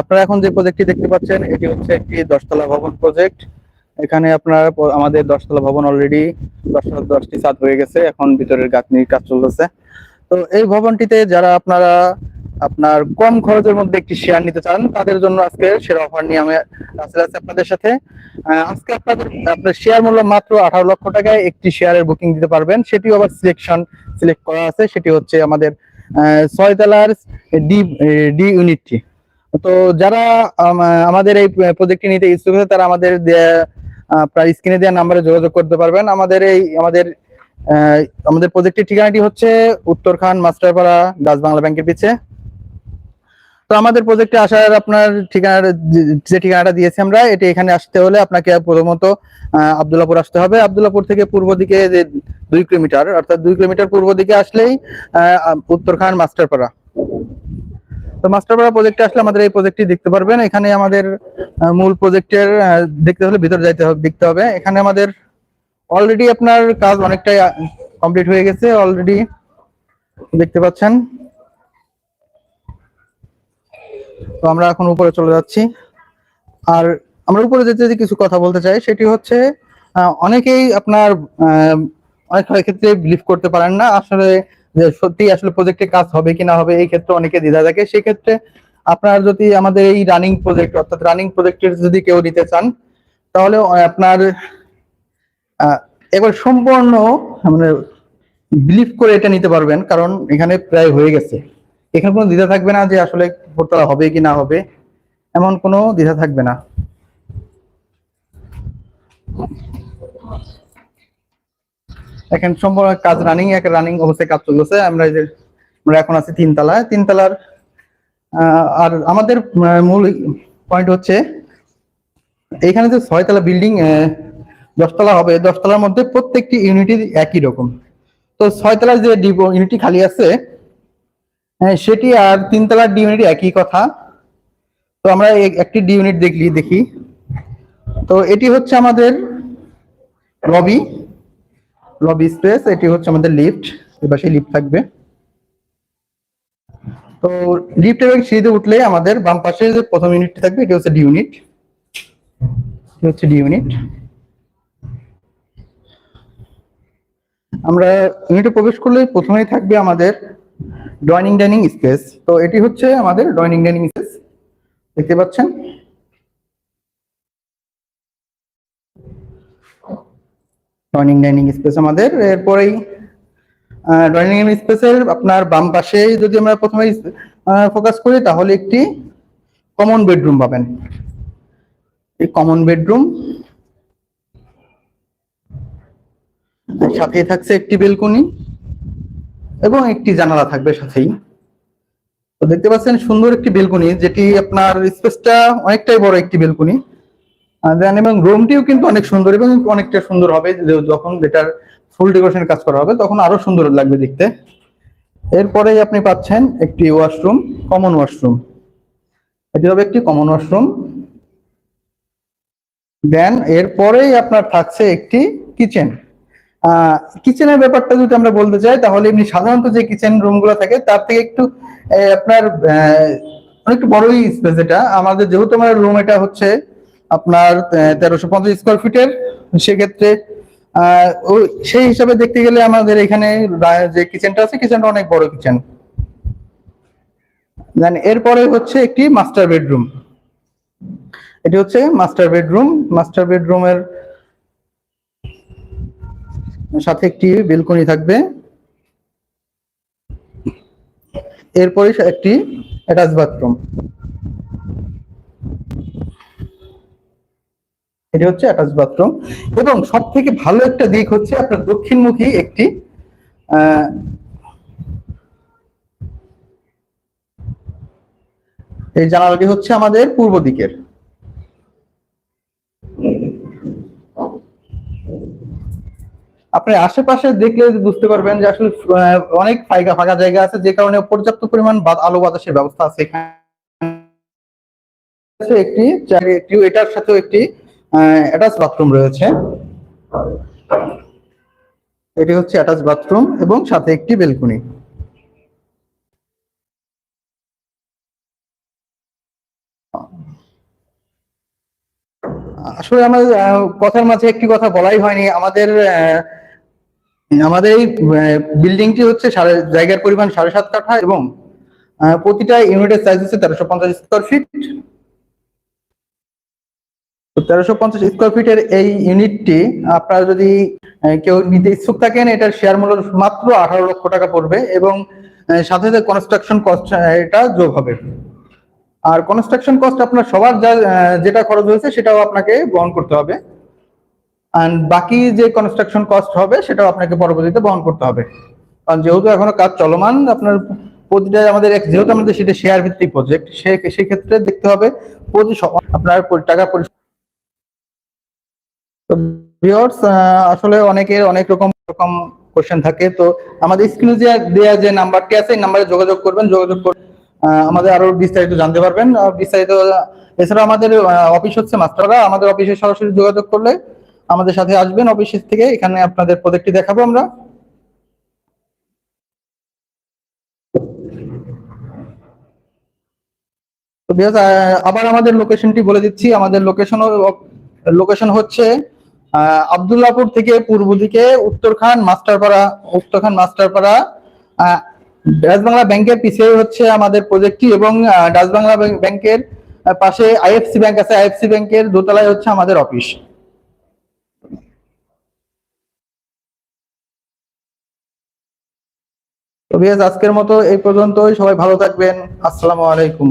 আপনারা এখন যে প্রজেক্টটি দেখতে পাচ্ছেন, এটি হচ্ছে একটি দশতলা ভবন প্রজেক্ট এখানে আপনার আমাদের দশতলা ভবন অলরেডি দশটা দশটি ছাদ হয়ে গেছে, এখন ভিতরের গাঁথনির কাজ চলতেছে। তো এই ভবনটিতে যারা আপনারা আপনার কম খরচের মধ্যে একটি শেয়ার নিতে চান, তাদের জন্য আজকে সেরা অফার নিয়ে আমি রাসেল আছি আপনাদের সাথে। আজকে আপনাদের, আপনার শেয়ার মূল্য মাত্র আঠারো লক্ষ টাকায় একটি শেয়ারের বুকিং দিতে পারবেন। সেটিও আবার সিলেকশন সিলেক্ট করা আছে। সেটি হচ্ছে আমাদের ছয়তলার ডি ডি ইউনিটটি তো যারা, আম- আমাদের এই প্রজেক্টটি নিতে ইচ্ছুক আছে, তারা আমাদের আপনার স্ক্রিনে দেওয়া নাম্বারে যোগাযোগ করতে পারবেন। আমাদের এই, আমাদের আমাদের প্রজেক্টের ঠিকানাটি হচ্ছে উত্তরখান মাস্টারপাড়া ডাচ বাংলা ব্যাংকের পিছে। তো আমাদের প্রজেক্টে আসার আপনার ঠিকানা যে ঠিকানাটা দিয়েছি আমরা, এটি এখানে আসতে হলে আপনাকে প্রথমত আবদুল্লাপুর আসতে হবে। আবদুল্লাপুর থেকে পূর্ব দিকে যে দুই কিলোমিটার, অর্থাৎ দুই কিলোমিটার পূর্ব দিকে আসলেই উত্তরখান মাস্টারপাড়া। তো মাস্টারপাড়া প্রজেক্টে আসলে আমাদের এই প্রজেক্টটি দেখতে পারবেন। এখানে আমাদের মূল প্রজেক্টের দেখতে হলে ভিতরে যাইতে হবে, দেখতে হবে। এখানে আমাদের অলরেডি আপনার কাজ অনেকটাই কমপ্লিট হয়ে গেছে অলরেডি দেখতে পাচ্ছেন? তো আমরা এখন উপরে চলে যাচ্ছি। আর আমরা উপরে যেতে যদি কিছু কথা বলতে চাই, সেটি হচ্ছে অনেকেই আপনার অনেক ক্ষেত্রে বিলিভ করতে পারেন না। আসলে যে সত্যি আসলে প্রজেক্টে কাজ হবে কি না হবে এই ক্ষেত্রে অনেকে দ্বিধা থাকে। সেই ক্ষেত্রে আপনার যদি আমাদের এই রানিং প্রজেক্ট অর্থাৎ রানিং প্রজেক্টের যদি কেউ নিতে চান, তাহলে আপনার এবার সম্পূর্ণ মানে বিলিভ করে এটা নিতে পারবেন, কারণ এখানে প্রায় হয়ে গেছে। এখানে কোনো দ্বিধা থাকবে না যে আসলে উপরতলা হবে কি না হবে, এমন কোনো দ্বিধা থাকবে না। এখন সম্পূর্ণ কাজ রানিং এক রানিং অবস্থায় কাজ চলতেছে। আমরা যে, আমরা এখন আছি তিনতলায়। তিনতলার আর আমাদের মূল পয়েন্ট হচ্ছে, এখানে যে ছয়তলা বিল্ডিং দশতলা হবে দশতলার মধ্যে প্রত্যেকটি ইউনিটি একই রকম। তো ছয়তলার যে ডিপো ইউনিটি খালি আছে হ্যাঁ সেটি আর তিনতলার ডি ইউনিট একই কথা। তো আমরা একটি ডি ইউনিট দেখলি, দেখি। তো এটি হচ্ছে আমাদের লবি লবি স্পেস এটি হচ্ছে আমাদের লিফট এবার সেই লিফট থাকবে। তো লিফট এবং সিঁড়িতে উঠলে আমাদের বাম পাশে যে প্রথম ইউনিটটি থাকবে, এটি হচ্ছে ডি ইউনিট হচ্ছে ডি ইউনিট আমরা ইউনিটে প্রবেশ করলে প্রথমেই থাকবে আমাদের ডয়নিং ডাইনিং স্পেস তো এটি হচ্ছে আমাদের ডয়নিং ডাইনিং স্পেস দেখতে পাচ্ছেন? ডয়নিং ডাইনিং স্পেস আমাদের। এরপরেই ডয়নিং স্পেসের আপনার বাম পাশে যদি আমরা প্রথমে ফোকাস করি, তাহলে একটি কমন বেডরুম পাবেন। এই কমন বেডরুম সাথে থাকছে একটি বেলকনি এবং একটি জানালা থাকবে সাথেই। তো দেখতে পাচ্ছেন সুন্দর একটি বেলকনি যেটি আপনার স্পেসটা অনেকটাই বড় একটি বেলকনি দেন এবং রুমটিও কিন্তু অনেক সুন্দর এবং অনেকটা সুন্দর হবে। যখন যেটার ফুল ডেকোরেশন কাজ করা হবে তখন আরও সুন্দর লাগবে দেখতে। এরপরেই আপনি পাচ্ছেন একটি ওয়াশরুম কমন ওয়াশরুম এটি হবে একটি কমন ওয়াশরুম দেন এরপরেই আপনার থাকছে একটি কিচেন কিচেনের ব্যাপারটা যদি আমরা বলতে চাই তাহলে এমনি সাধারণত যে কিচেন রুমগুলো থাকে তার থেকে একটু আপনার আহ, অনেকটু বড়ই স্পেস এটা। আমাদের যেহেতু আমার রুম এটা হচ্ছে আপনার তেরোশো পঞ্চাশ স্কোয়ার ফিটের সেক্ষেত্রে সেই হিসাবে দেখতে গেলে আমাদের এখানে যে কিচেনটা আছে কিচেনটা অনেক বড় কিচেন এরপরে হচ্ছে একটি মাস্টার বেডরুম এটি হচ্ছে মাস্টার বেডরুম মাস্টার বেডরুমের সাথে একটি বেলকনি থাকবে। এরপরে একটি অ্যাটাচ বাথরুম এটি হচ্ছে অ্যাটাচ বাথরুম এবং সব থেকে ভালো একটা দিক হচ্ছে আপনার দক্ষিণমুখী একটি এই জানালাটি হচ্ছে আমাদের পূর্ব দিকের। আপনি আশেপাশে দেখলে বুঝতে পারবেন যে আসলে অনেক ফাঁকা ফাঁকা জায়গা আছে, যে কারণে পর্যাপ্ত পরিমাণ আলো বাতাসের ব্যবস্থা আছে। এখানে একটি, এটার সাথেও একটি অ্যাটাচ বাথরুম রয়েছে। এটি হচ্ছে অ্যাটাচ বাথরুম এবং সাথে একটি বেলকুনি আসলে আমার কথার মাঝে একটি কথা বলাই হয়নি। আমাদের আমাদের এই বিল্ডিংটি হচ্ছে জায়গার পরিমাণ সাড়ে সাত কাঠা এবং প্রতিটা ইউনিটের সাইজ হচ্ছে তেরোশো পঞ্চাশ স্কোয়ার ফিট তো তেরোশো পঞ্চাশ স্কোয়ার ফিটের এই ইউনিটটি আপনারা যদি কেউ নিতে ইচ্ছুক থাকেন, এটার শেয়ার মূল্য মাত্র আঠারো লক্ষ টাকা পড়বে এবং সাথে সাথে কনস্ট্রাকশন কস্ট এটা যোগ হবে। আর কনস্ট্রাকশন কস্ট আপনার সবার যা যেটা খরচ হয়েছে সেটাও আপনাকে বহন করতে হবে। আর বাকি যে কনস্ট্রাকশন কস্ট হবে সেটাও আপনাকে পরবর্তীতে বহন করতে হবে। কারণ যেহেতু এখনও কাজ চলমান, আপনার প্রতিটা আমাদের যেহেতু আমাদের সেটা শেয়ার ভিত্তিক প্রজেক্ট সে সেক্ষেত্রে দেখতে হবে প্রতি আপনার টাকা পরি- তো ভিউয়ার্স আসলে অনেকের অনেক রকম রকম কোশ্চেন থাকে। তো আমাদের স্ক্রিনে যে দেওয়া যে নাম্বারটি আছে, এই নাম্বারে যোগাযোগ করবেন, যোগাযোগ করে আমাদের আরও বিস্তারিত জানতে পারবেন। বিস্তারিত এছাড়া আমাদের অফিস হচ্ছে মাস্টাররা, আমাদের অফিসে সরাসরি যোগাযোগ করলে আমাদের সাথে আসবেন অফিস থেকে। এখানে আপনাদের প্রজেক্টটি দেখাবো আমরা। আবার আমাদের লোকেশনটি বলে দিচ্ছি। আমাদের লোকেশন লোকেশন হচ্ছে আবদুল্লাপুর থেকে পূর্ব দিকে উত্তরখান, মাস্টারপাড়া উত্তরখান, মাস্টারপাড়া ডাচ বাংলা ব্যাংকের পিছিয়ে হচ্ছে আমাদের প্রজেক্টটি এবং ডাচ বাংলা ব্যাংক- ব্যাংকের পাশে আইএফসি ব্যাংক আছে। আইএফসি ব্যাংকের দোতলায় হচ্ছে আমাদের অফিস। তো আজকের মতো এই পর্যন্তই। সবাই ভালো থাকবেন। আসসালামু আলাইকুম।